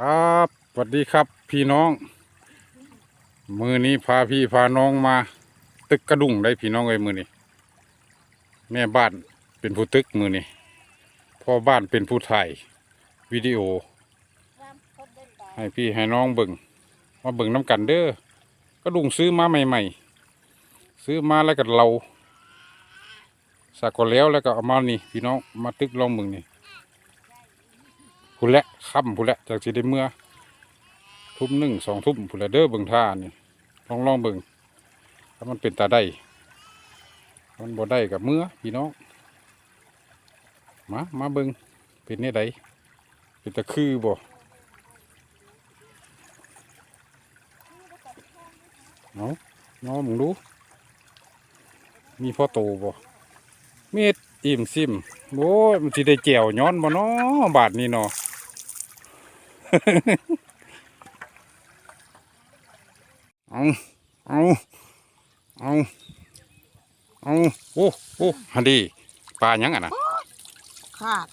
ครับสวัสดีครับพี่น้อง มือนี้พาพี่พาน้องมา ตึกกระดุงได้พี่น้องเลยมือนี้แม่บ้านเป็นผู้ตึกมือนี้พ่อบ้านเป็นผู้ถ่ายวิดีโอ ให้พี่ให้น้องเบิ่งมาเบิ่งน้ำกันเด้อกระดุงซื้อมาใหม่ ๆ ซื้อมาแล้วก็เราสักก็แล้วแล้วก็เอามานี่พี่น้องมาตึกลองเบิ่งนี่ ผู้นแหละค่ำผู้นแหละจากสิได้เมื่อ ทุ่มหนึ่งสองทุ่มผู้นแหละเด้อเบิ่งท่านี่ลองลองเบิ่งถ้ามันเป็นตาได้มันบ่ได้กับเมื่อพี่น้องมามาเบิ่งเป็นเนี่ยใดเป็นตะคือบ่เอาะน้องมึงดูมีพ่อโตบ่เม็ดอิ่มซิมโอ้ยมันสิได้แจวย้อนบ่เนาะบาทนี้เนาะ เอาเอาเอาเอาโอ้โอ้ฮันดีปลาหยังอะนะขาด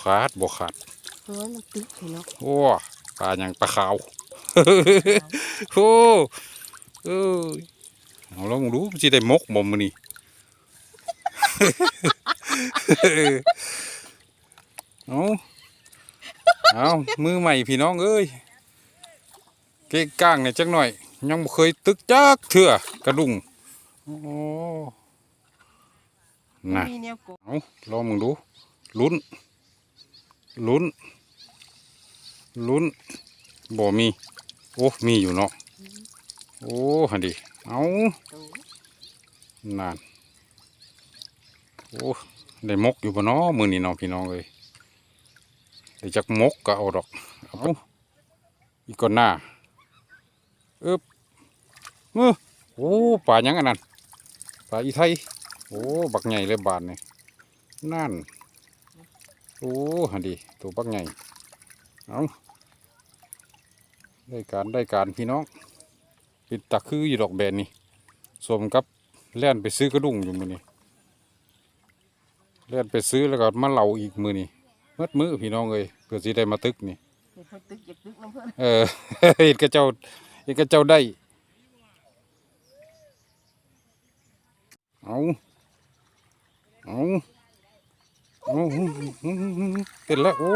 ขาดบ่ขาดเฮ้ยมันตึกเห็นเนาะโอ้ปลาหยังปลาขาวโอ้เอ้ยเอาลองดูมันสิได้มกบ่มื้อนี้เอา เอามือใหม่พี่น้องเอ้ยเก้งก้างเนี่ยจักหน่อย ยังบ่เคยตึกจักเถื่อกระดุงโอ้น่ะมีแนวโกเอาลองมึงดู ลุ้น ลุ้น ลุ้น บ่ มี โอ้ มีอยู่เนาะ โอ้หันดิเอาโตนาน โอ้ ได้มกอยู่บ่เนาะมือนี้เน้องพี่น้องเอ้ย ได้จักมกก็เอาดอกเอาอีกก่อนหน้าอึบเออโอ้ปลายังอันนั้นปลาอีไทยโอ้บักใหญ่เลยบาทนี่นั่นโอ้หันดีตัวบักใหญ่เอาได้การได้การพี่น้องเป็นตะคืออยู่ดอกแบนนี่สมกับแล่นไปซื้อกระดุงอยู่มือนี่แล่นไปซื้อแล้วก็มาเหลาอีกมือนี่ มื่อมือพี่น้องเลยเพื่อสิได้มาตึกนี่เห็นเพิ่นตึกอยากตึกน้ำเพิ่นเออเห็นกระเจ้าเห็นกระเจ้าได้เอาเอาเอาเป็นแล้วโอ้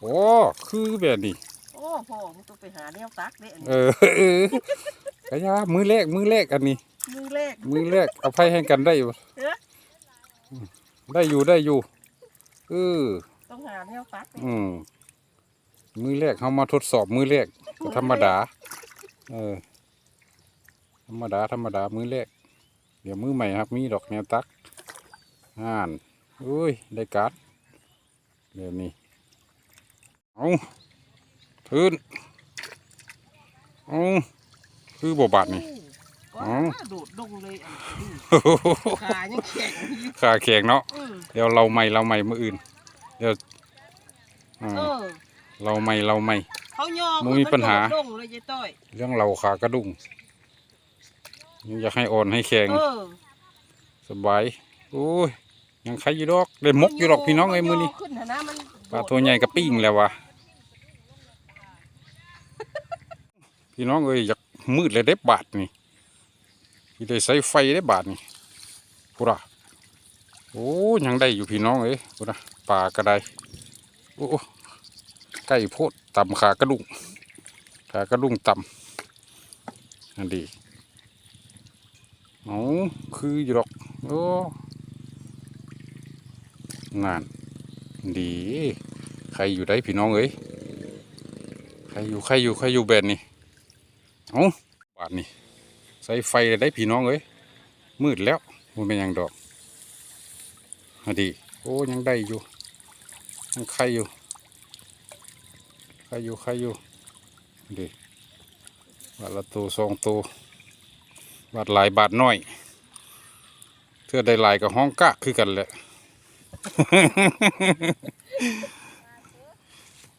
โอ้คือแบบนี้โอ้พ่อมึงต้องไปหาแนวตักเด้อันเอนี้อเออกระยามือแรกมือแรกอันนี้ มือแรกมือแรกเอาไพ่ให้กันได้อยู่เอ๊ะได้อยู่ได้อยู่ เออ ต้องหาแนวตักเด้อืมมือแรกเขามาทดสอบมือแรกก็ธรรมดา เออ ธรรมดา ธรรมดา มือแรก เดี๋ยวมือใหม่ครับ มีดอกแนวตักอ่านอุ้ย ได้การ์ดเดี๋ยวนี้เอาทืนเอาคือบบาดนี่ก็ อ๋อโดดดงเลยอันนี้ขายังแข็งอยู่ขาแข็งเนาะอืมเดี๋ยวเราใหม่เราใหม่มืออื่น เดี๋ยวอ่าเออเราใหม่เราใหม่เขายอมึงมีปัญหาดงเลยยายต้อยเรื่องเราขากระดุงยังอยากให้อ่อนให้แข็งเออสบายโอ้ยยังใครอยู่ดอกได้มกอยู่ดอกพี่น้องไอ้มือนี้ขึ้นนะมันปลาตัวใหญ่กระปิ้งแล้ววะพี่น้องเอ้ยอยากมืดเลยได้บาทนี่ ที่ได้ใส่ไฟได้บาทนี่พุระโอ้ยังได้อยู่พี่น้องเอ้ยพุระปลากระไดโอ้ใกล้โพดต่ำขากระดุงขากระดุงต่ำอันดีเอาคืออยู่ดอกโอ้งานดี ใครอยู่ได้พี่น้องเอ้ยใครอยู่ใครอยู่ใครอยู่แบนนี่เอาบาทนี่ ใส่ไฟได้พี่น้องเอ้ยมืดแล้วมันเป็นหยังดอกอะดีโอ้ยังได้อยู่ยังใครอยู่ใครอยู่ใครอยู่ดีบาทละตัวสองตัวบาทหลายบาทน้อยเพื่อได้หลายกับห้องกะคือกันแหละ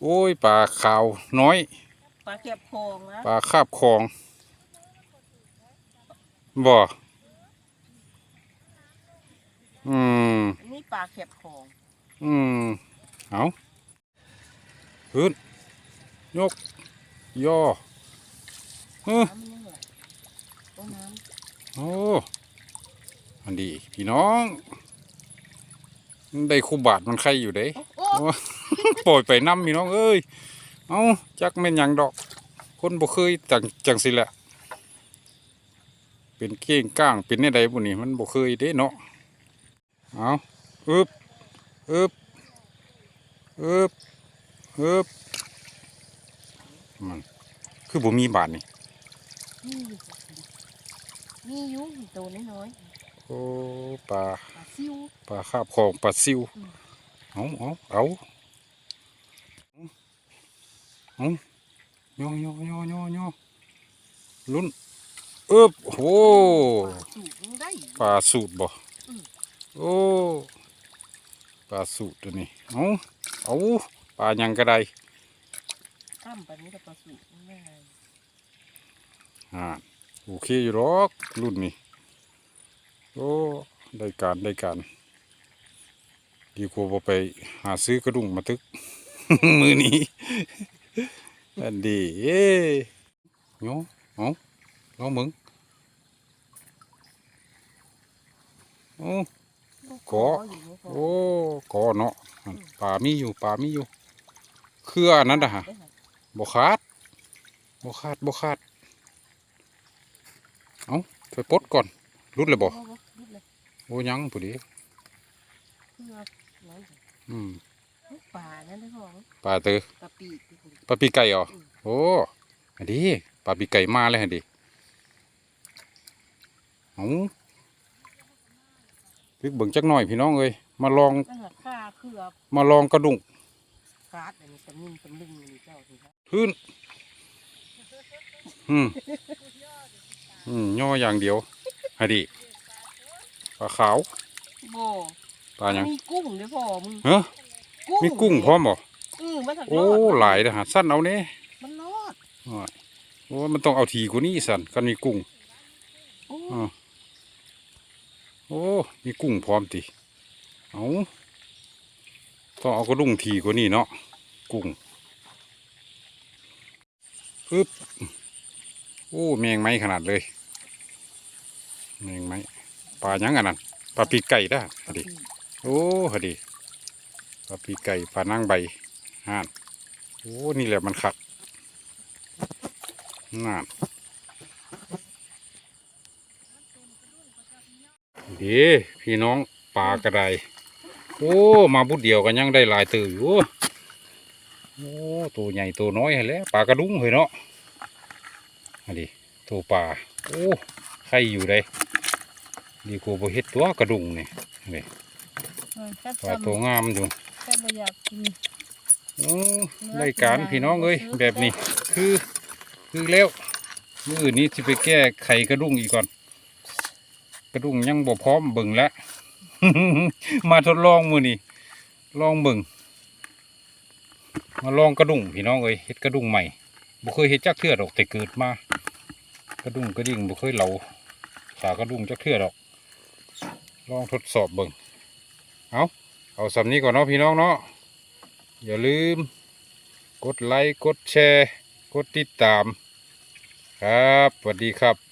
โอ้ยปลาขาวน้อย ปลาแคบโคองนะปลาคาบคลอง บ่อืมอันนี้ปลาแคบโคองอืมเอาพื้นยก ย่อเฮ้อน้ำมันยังไหลโอ้น้โอ้อันดี พี่น้อง ได้คู่บาทมันใครอยู่เด้ำโอ้โอ้ ปล่อยไปน้ำพี่น้องเอ้ย เอาจักแม่นหยังดอก คนบ่เคยจังจังสิแหละ เป็นเก้งก้างเป็นในใดบุนี่มันบ่เคยเด้เนาะเอาอึบอึบอึบอึบมันคือบ่มีบาทนี่มีอยู่มีอยู่ตัวน้อยโอ้ปลาๆปลาซิวปลาคาบของปลาซิวอืมเอาเอาเอาเอาย่อย่อย่อย่อย่อลุ้น เอบโอ้ปลาสูบมันได้ปลาสูตรบ่อืมโอ้ปลาสูตรตัวนี้เอาเอาปลาหยังก็ได้ข้ามไปนี่ก็ปลาสูบมันได้อ่าโอเคอยู่หรอกรุ่นนี้โอ้ได้การได้การดีกว่าไปหาซื้อกระดุงมาตึก มือนี้อันดีเอ้โยเอา ลองมึงโอ้เกาะอยู่ในเกาะโอ้กอเนาะอั่นป่ามีอยู่ป่ามีอยู่ เครืออันนั้นนะฮะบ่ขาดบ่ขาดบ่ขาดเอาไปปลดก่อนรุดเลยบ่เอาๆรุดเลยโอ้ยังผู้ดีเพื่อน้อยอืมปลานั่นได้ของปลาเตอปลาปีกที่ผมปลาปีไก่เหรอโอ้อันดีปลาปีไก่มาเลยอันดี เอาพึกเบิ่งจักหน่อยพี่น้องเอ้ยมาลองนั่นแหละข้าเครือมาลองกระดุงฟาดอันนี้ตะมึงตะลึงนี่เจ้าสิครับพื้นอืมอืมย่ออย่างเดียวอันดีปลาขาวโบ่ปลาหยังมีกุ้งเด้อพ่อมึงเฮ้อมีกุ้งพร้อมบ่เออมันถักโอ้รอดหลายนะฮะสั้นเอาเนี่ยมันรอดโอ้มันต้องเอาทีกว่านี้สันกันมีกุ้งโอ้อ่า โอ้ มีกุ้งพร้อมติเอาต้องเอากระดุงทีกว่านี้เนาะ กุ้งปึ๊บ โอ้แมงไม้ขนาดเลย แมงไม้ปลายังอันนั้นปลาปีกไก่ได้อดิโอ้ฮะดีปลาปีไก่ปลานั่งใบห่าน โอ้ นี่แหละมันขัดน่า นดีพี่น้องปลากระไดโอ้ มาบุดเดียวกันยังได้หลายตื่นอยู่โอ้ตัวใหญ่ตัวน้อยให้แหล้วปลากระดุ้งเฮ้ยเนาะอันนี้ตัวปลาโอ้ใครอยู่ได้ดีกว่าบ่เฮ็ดตัวกระดุ้งนี่นี่แค่ปลาตัวงามอยู่แค่บ่อยากกินโอ้รายการพี่น้องเอ้ยแบบนี้คือคือแล้วมืออื่นนี้ที่ไปแก้ไขกระดุงอีกก่อน กระดุงยังบ่พร้อมเบิ่งแล้ว มาทดลองมือนี้ลองเบิ่งมาลองกระดุงพี่น้องเอ้ยเฮ็ดกระดุงใหม่บ่เคยเฮ็ดจักเทื่อดอกแต่เกิดมา กระดุงกระดิ่งบ่เคยเหลาขากระดุงจักเทื่อดอก ลองทดสอบเบิ่งเอาเอาสำนี้ก่อนเนาะพี่น้องเนาะอย่าลืม กดไลค์กดแชร์ กดติดตาม ครับสวัสดีครับ